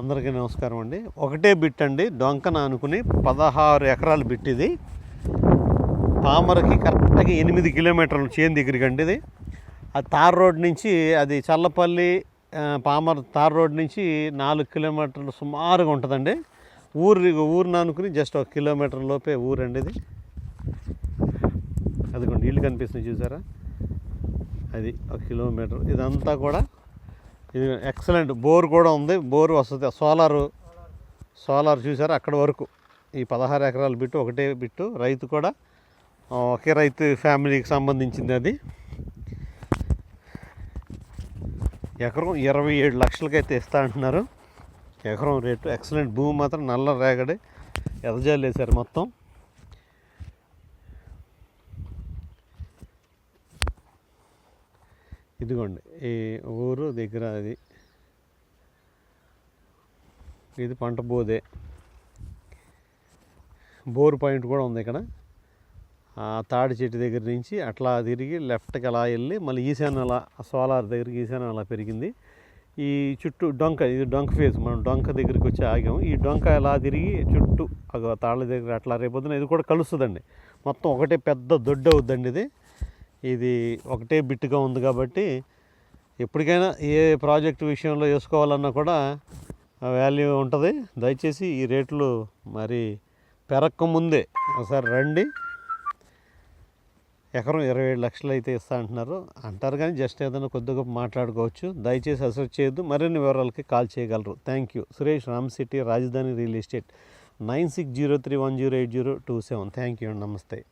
అందరికీ నమస్కారం అండి. ఒకటే బిట్ అండి. డొంకన అనుకుని పదహారు ఎకరాల బిట్ ఇది. పామరకి కరెక్ట్గా ఎనిమిది కిలోమీటర్లు చేను దగ్గరికి అండి ఇది. ఆ తార్ రోడ్ నుంచి అది చల్లపల్లి పామర పామర్ తార్ రోడ్ నుంచి నాలుగు కిలోమీటర్లు సుమారుగా ఉంటుందండి. ఊరు ఊరిని అనుకుని జస్ట్ ఒక కిలోమీటర్ లోపే ఊరండి ఇది. అదిగోండి ఇల్లు కనిపిస్తుంది చూసారా? అది ఒక కిలోమీటర్. ఇదంతా కూడా ఇది ఎక్సలెంట్. బోర్ కూడా ఉంది. బోర్ వస్తుంది సోలారు సోలార్ చూసారు అక్కడ వరకు. ఈ పదహారు ఎకరాల బిట్టు ఒకటే బిట్టు. రైతు కూడా ఒకే రైతు ఫ్యామిలీకి సంబంధించింది అది. ఎకరం ఇరవై ఏడు లక్షలకైతే ఇస్తా అంటున్నారు. ఎకరం రేటు ఎక్సలెంట్. భూమి మాత్రం నల్ల రేగడి ఎదజాలేశారు మొత్తం. ఇదిగోండి ఈ ఊరు దగ్గర అది. ఇది పంట బోదే. బోర్ పాయింట్ కూడా ఉంది ఇక్కడ. ఆ తాడి చెట్టు దగ్గర నుంచి అట్లా తిరిగి లెఫ్ట్కి అలా వెళ్ళి మళ్ళీ ఈశాన్య అలా సోలార్ దగ్గరికి ఈశాన్య అలా పెరిగింది. ఈ చుట్టూ డొంక ఇది డొంక ఫేజ్ మనం డొంక దగ్గరికి వచ్చి ఆగాము. ఈ డొంక ఎలా తిరిగి చుట్టూ తాళ్ళ దగ్గర అట్లా రేపొద్దున ఇది కూడా కలుస్తుందండి. మొత్తం ఒకటే పెద్ద దొడ్డు అవుద్దండి ఇది. ఇది ఒకటే బిట్టుగా ఉంది కాబట్టి ఎప్పటికైనా ఏ ప్రాజెక్ట్ విషయంలో వేసుకోవాలన్నా కూడా వాల్యూ ఉంటుంది. దయచేసి ఈ రేట్లు మరి పెరక్కముందే ఒకసారి రండి. ఎకరం ఇరవై ఏడు లక్షలు అయితే ఇస్తా అంటున్నారు. అంటారు కానీ జస్ట్ ఏదైనా కొద్దిగా మాట్లాడుకోవచ్చు. దయచేసి అసలు చేయొద్దు. మరిన్ని వివరాలకి కాల్ చేయగలరు. Thank you Suresh Ram city Rajadhani real estate. Nine six zero three one zero eight zero two seven. Thank you అండి. నమస్తే.